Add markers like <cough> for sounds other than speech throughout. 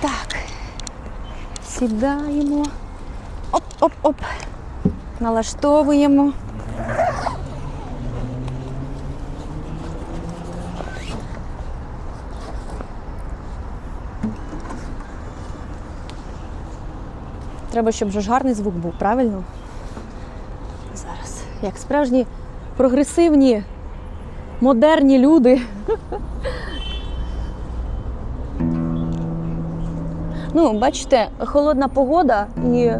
Так. Сідаємо. Оп-оп-оп. Налаштовуємо. Треба, щоб ж гарний звук був, правильно? Зараз. Як справжні прогресивні, модерні люди. <laughs> Ну, бачите, холодна погода і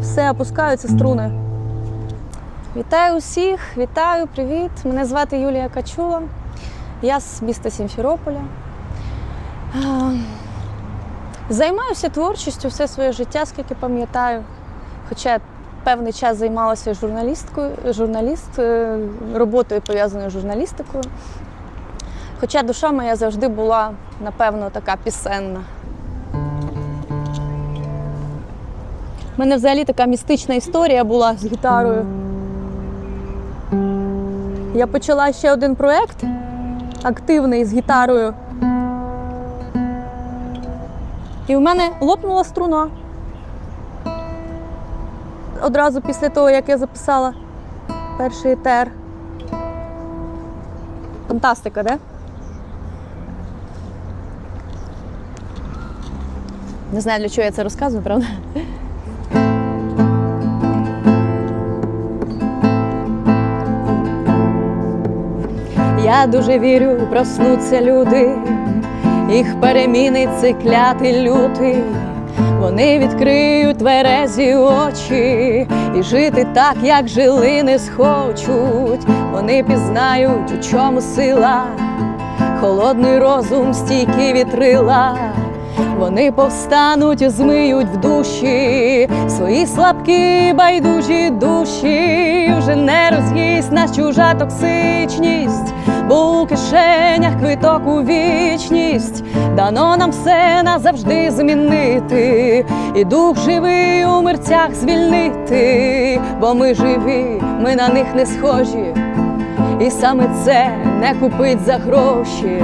все опускаються струни. Вітаю усіх, вітаю, привіт. Мене звати Юлія Качула. Я з міста Сімферополя. Займаюся творчістю все своє життя, скільки пам'ятаю. Хоча певний час займалася журналісткою, журналіст, е, роботою пов'язаною з журналістикою. Хоча душа моя завжди була, напевно, така пісенна. У мене взагалі така містична історія була з гітарою. Я почала ще один проєкт активний з гітарою. І в мене лопнула струна. Одразу після того, як я записала перший етер. Фантастика, де? Не знаю, для чого я це розказую, правда? Я дуже вірю, проснуться люди, їх перемінить цей клятий лютий. Вони відкриють тверезі очі і жити так, як жили, не схочуть. Вони пізнають, у чому сила, холодний розум, стійкі вітрила. Вони повстануть, змиють в душі свої слабкі, байдужі душі. Вже не роз'їсть нас чужа токсичність, бо у кишенях квиток у вічність. Дано нам все назавжди змінити, і дух живий у мерцях звільнити, бо ми живі, ми на них не схожі. І саме це не купить за гроші.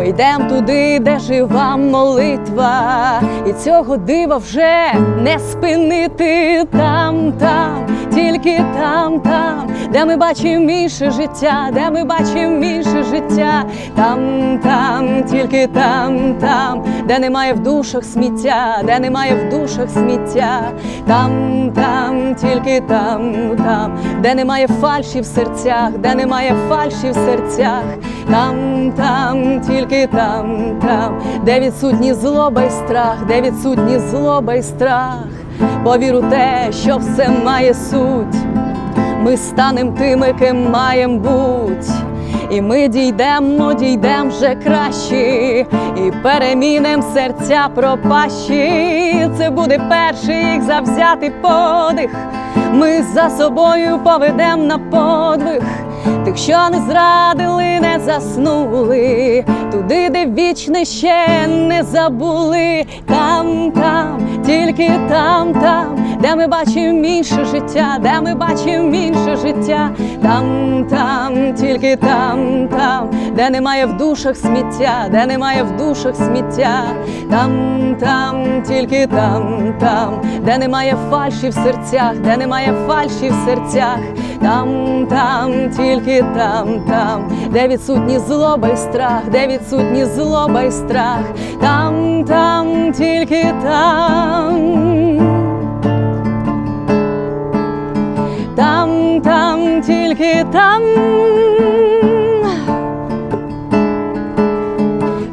Ми йдемо туди, де жива молитва, і цього дива вже не спинити. Там, там, тільки там, там, де ми бачимо інше життя, де ми бачимо інше життя, там, там, тільки там, там, де немає в душах сміття, де немає в душах сміття, там, там, тільки там, там, де немає фальші в серцях, де немає фальші в серцях, там, там, тільки там, там, де відсутні злоба й страх, де відсутні злоба й страх, повір у те, що все має суть. Ми станем тими, ким маєм буть. І ми дійдемо, дійдем вже кращі, і перемінем серця пропащі. Це буде перший їх завзятий подих. Ми за собою поведем на подвиг. Тих, що не зрадили, заснули, туди, де вічне ще не забули, там, там, тільки там, там, де ми бачимо інше життя, де ми бачимо інше життя, там, там, тільки там, там, де немає в душах сміття, де немає в душах сміття, там, там, тільки там, там, де немає фальші в серцях, де немає фальші в серцях, там, там, тільки там, там, де відсутні злоба й страх, де відсутні злоба й страх, там, там, тільки там. Там, там, тільки там.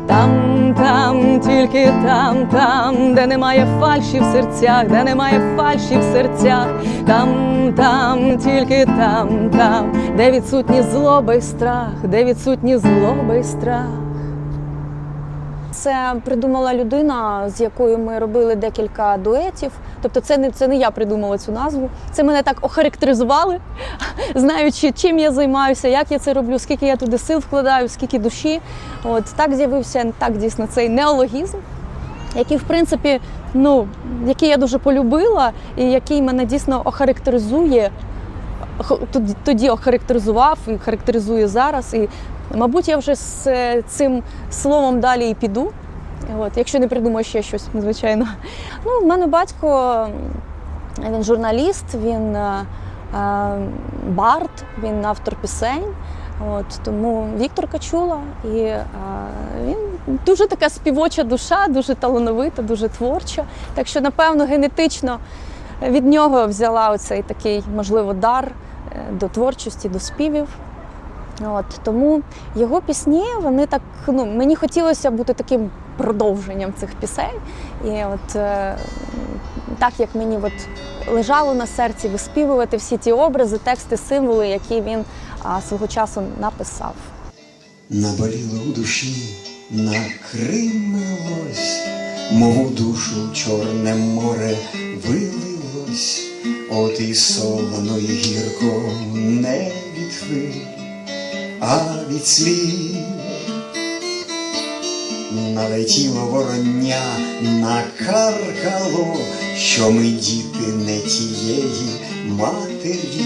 Там, там, тільки там, там, де немає фальші в серцях, де немає фальші в серцях, там, там, тільки там, там, де відсутні злоба й страх, де відсутні злоба й страх. Це придумала людина, з якою ми робили декілька дуетів. Тобто, це не це не я придумала цю назву. Це мене так охарактеризували, <laughs> знаючи, чим я займаюся, як я це роблю, скільки я туди сил вкладаю, скільки душі. От так з'явився так дійсно цей неологізм, який, в принципі, ну який я дуже полюбила, і який мене дійсно охарактеризує. Тоді, охарактеризував і характеризує зараз. І, мабуть, я вже з е, цим словом далі і піду. От, якщо не придумаю ще щось, звичайно. Ну, в мене батько він журналіст, він е, е, бард, він автор пісень. От, тому Віктор Качула, і е, він дуже така співоча душа, дуже талановита, дуже творча. Так що, напевно, генетично від нього взяла оцей такий, можливо, дар е, до творчості, до співів. От, тому його пісні, вони так, ну, мені хотілося бути таким продовженням цих пісень. І от е, так як мені от лежало на серці виспівувати всі ті образи, тексти, символи, які він а, свого часу написав. Наболіло у душі, накримилось, мов у душу чорне море вилилось, от і солоно, і гірко не від хвиль, а від слів. Налетіло вороння, накаркало, що ми діти не тієї матері,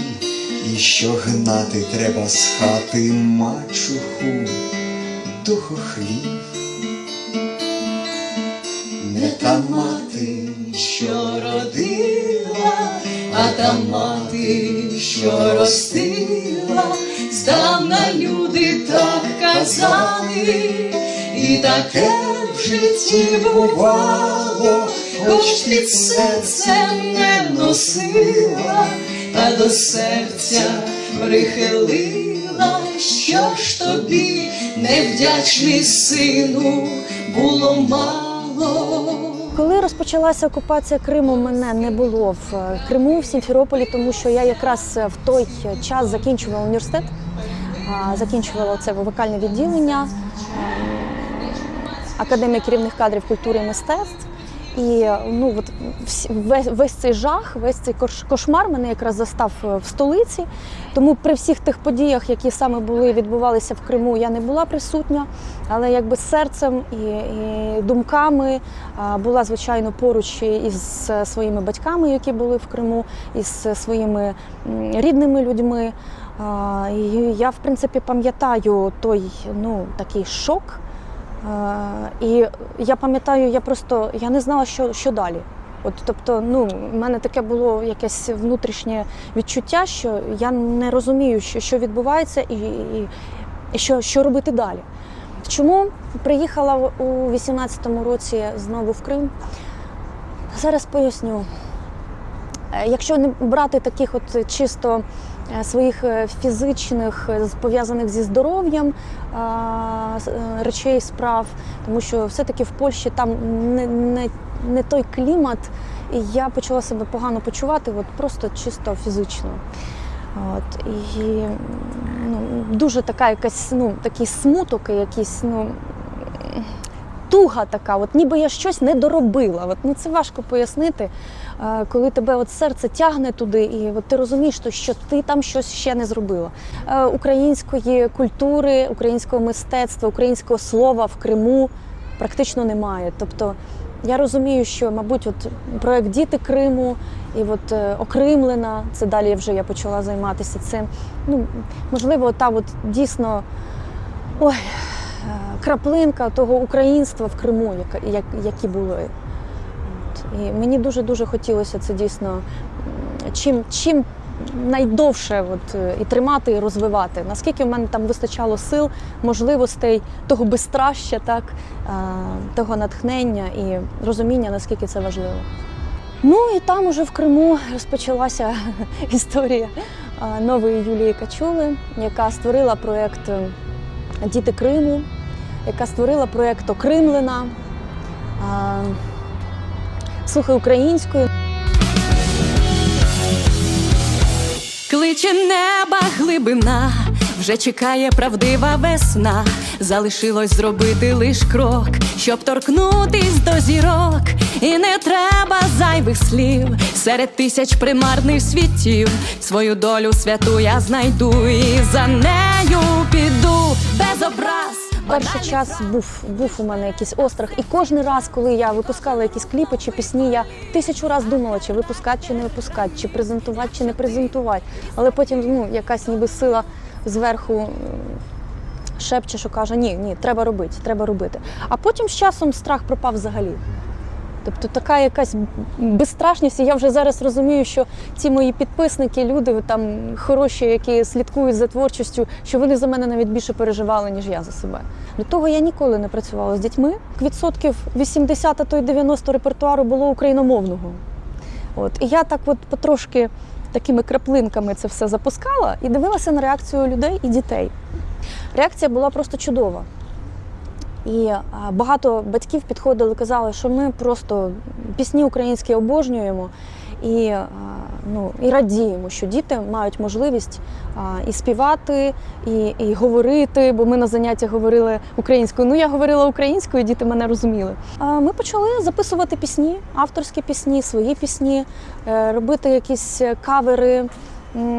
і що гнати треба з хати мачуху до хохлів. Не та мати, що родила, а та мати, що ростила, здавна люди так казали, і таке в житті бувало, хоч під серцем не носила, та до серця прихилила, що ж тобі, невдячний сину, було мало. Коли розпочалася окупація Криму, мене не було в е, Криму, в Сімферополі, тому що я якраз е, в той час закінчувала університет, закінчувала це вокальне відділення е, Академія керівних кадрів культури і мистецтв. І е, ну от весь, весь цей жах, весь цей кош- кошмар мене якраз застав е, в столиці. Тому при всіх тих подіях, які саме були відбувалися в Криму, я не була присутня, але якби серцем і, і думками була звичайно поруч із е, своїми батьками, які були в Криму, із своїми рідними людьми. І я, в принципі, пам'ятаю той ну, такий шок. І я пам'ятаю, я просто я не знала, що, що далі. От, тобто, ну, в мене таке було якесь внутрішнє відчуття, що я не розумію, що, що відбувається, і, і, і що, що робити далі. Чому приїхала у 18-му році знову в Крим? Зараз поясню. Е, Якщо не брати таких от чисто е, своїх е, фізичних, е, пов'язаних зі здоров'ям е, речей, справ, тому що все-таки в Польщі там не, не, не той клімат, і я почала себе погано почувати, от просто чисто фізично. От, і ну, дуже така якась, ну, такий смуток, якийсь, ну, туга така, от ніби я щось не доробила. От, ну, це важко пояснити, е, коли тебе от серце тягне туди, і от ти розумієш, що ти там щось ще не зробила. Е, Української культури, українського мистецтва, українського слова в Криму практично немає. Тобто я розумію, що, мабуть, от проект Діти Криму і от е, Окримлена, це далі вже я почала займатися цим. Ну, можливо, та от дійсно. Ой, краплинка того українства в Криму, як, які були. І мені дуже-дуже хотілося це дійсно чим, чим найдовше от, е, і тримати, і розвивати. Наскільки в мене там вистачало сил, можливостей, того безстраща, так, е, того натхнення і розуміння, наскільки це важливо. Ну і там уже в Криму розпочалася <laughs> історія е, нової Юлії Качули, яка створила проєкт Діти Криму, яка створила проєкт Окримлена. Слухай українською. Кличе неба глибина, вже чекає правдива весна. Залишилось зробити лиш крок, щоб торкнутись до зірок. І не треба зайвих слів серед тисяч примарних світів. Свою долю святу я знайду і за нею піду без образ. Перший час був, був у мене якийсь острах. І кожен раз, коли я випускала якісь кліпи чи пісні, я тисячу разів думала, чи випускати, чи не випускати, чи презентувати, чи не презентувати. Але потім ну, якась ніби сила зверху шепче, що каже: ні, ні, треба робити, треба робити. А потім з часом страх пропав взагалі. Тобто така якась безстрашність. І я вже зараз розумію, що ці мої підписники, люди там хороші, які слідкують за творчістю, що вони за мене навіть більше переживали, ніж я за себе. До того я ніколи не працювала з дітьми. Відсотків 80, а то й 90 репертуару було україномовного. От і я так, от потрошки такими краплинками це все запускала і дивилася на реакцію людей і дітей. Реакція була просто чудова. І багато батьків підходили, казали, що ми просто пісні українські обожнюємо і, ну, і радіємо, що діти мають можливість і співати, і, і говорити, бо ми на заняттях говорили українською. Ну, я говорила українською, діти мене розуміли. Ми почали записувати пісні, авторські пісні, свої пісні, е, робити якісь кавери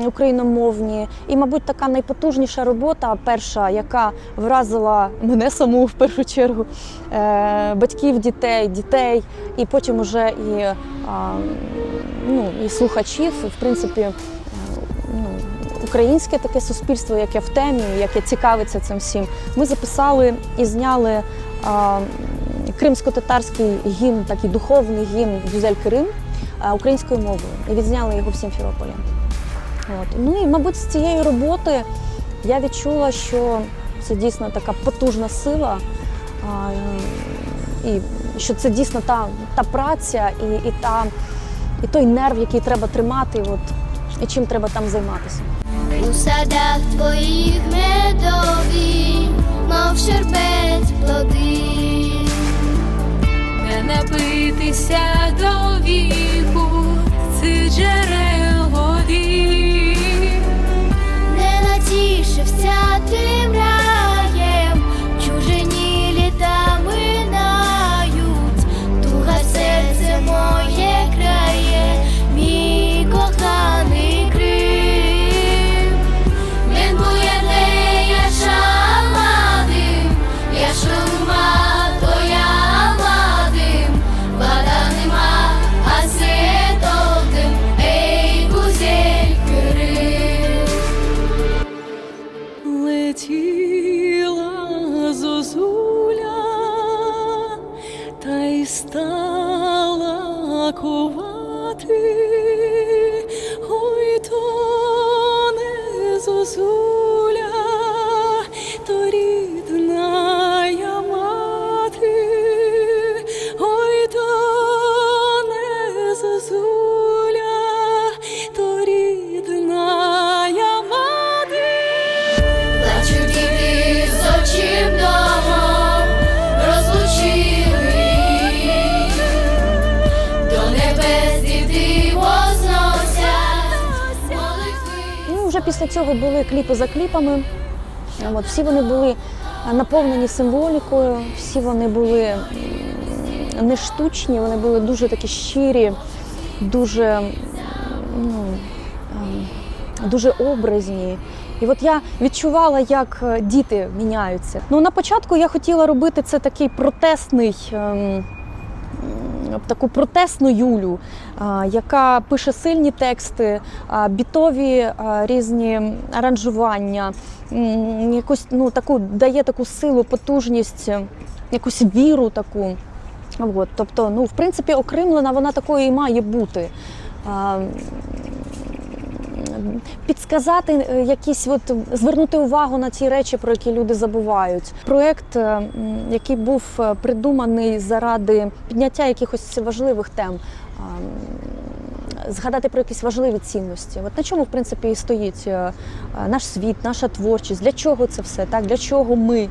україномовні. І, мабуть, така найпотужніша робота, перша, яка вразила мене саму в першу чергу, е, батьків, дітей, дітей, і потім уже і, ну, і слухачів, і, в принципі. е, Ну, Українське таке суспільство, яке в темі, яке цікавиться цим всім. Ми записали і зняли а, кримсько-татарський гімн, такий духовний гімн Гюзель Крим а, українською мовою. І відзняли його в Сімферополі. От. Ну і, мабуть, з цієї роботи я відчула, що це дійсно така потужна сила, а, і що це дійсно та, та праця і, і, та, і той нерв, який треба тримати, от, і чим треба там займатися. У садах твоїх медові, мов шербет плоди. не напитися до віку цих джерел Jim. Після цього були кліпи за кліпами. От, всі вони були наповнені символікою, всі вони були не штучні, вони були дуже такі щирі, дуже, ну, ем, дуже образні. І от я відчувала, як е, діти міняються. Ну, на початку я хотіла робити це такий протестний. М, Таку протесну Юлю, яка пише сильні тексти, бітові різні аранжування, якусь ну таку дає таку силу, потужність, е, якусь віру таку. От, тобто, ну, в принципі, окремлена вона такою і має бути. Підсказати е, якісь, от звернути увагу на ті речі, про які люди забувають. Проєкт, е, який був е, придуманий заради підняття якихось важливих тем. Згадати про якісь важливі цінності. От на чому, в принципі, і стоїть наш світ, наша творчість, для чого це все, так? для чого ми,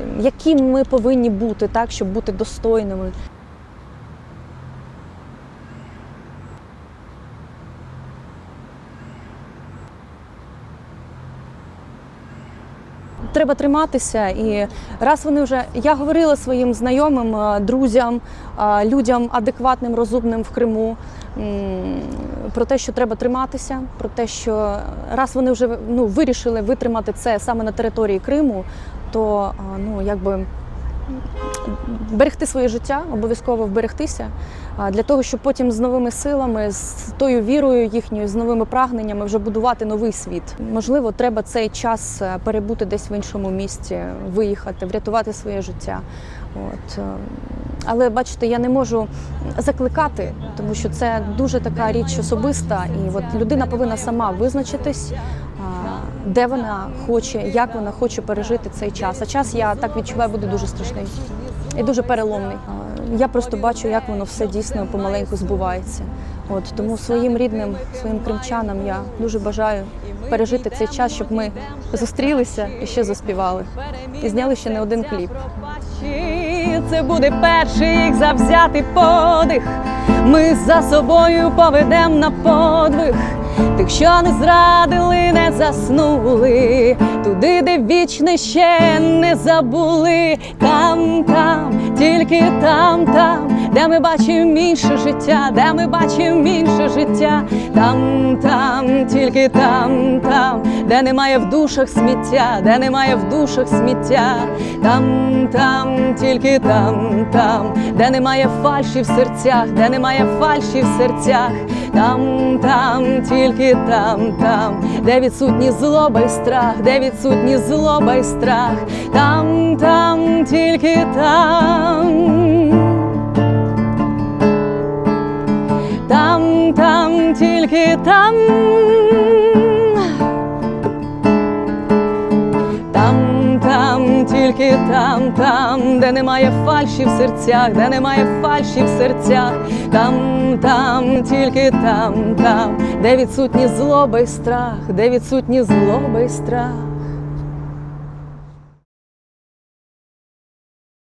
Е, які ми повинні бути, так, щоб бути достойними. Треба триматися, і раз вони вже я говорила своїм знайомим, е, друзям, е, людям адекватним, розумним в Криму про те, що треба триматися, про те, що раз вони вже ну, вирішили витримати це саме на території Криму, то е, ну якби берегти своє життя, обов'язково вберегтися, для того, щоб потім з новими силами, з тою вірою їхньою, з новими прагненнями вже будувати новий світ. Можливо, треба цей час е, перебути десь в іншому місті, виїхати, врятувати своє життя. От. е, Але бачите, я не можу закликати, тому що це дуже така річ особиста, і от людина повинна сама визначитись, де вона хоче, як вона хоче пережити цей час. А час я так відчуваю, буде дуже страшний і дуже переломний. Я просто бачу, як воно все дійсно помаленьку збувається. От тому своїм рідним, своїм кримчанам я дуже бажаю пережити цей час, щоб ми зустрілися і ще заспівали. І зняли ще не один кліп. Це буде перший їх завзятий подих. Ми за собою поведем на подвиг. Тих, що не зрадили, не заснули, туди, де вічне ще не забули. Там, там, тільки там, там, де ми бачимо інше життя, де ми бачимо інше життя, там, там, тільки там, там, де немає в душах сміття, де немає в душах сміття, там, там, тільки там, там, де немає фальші в серцях, де немає фальші в серцях, там, там, тільки там, там, де відсутні злоба й страх, де відсутні злоба й страх, там, там, тільки там. Там, там, тільки. Там, там, там, де немає фальші в серцях, де немає фальші в серцях, там, там, тільки там, там, де відсутні злоба й страх, де відсутні злоба й страх.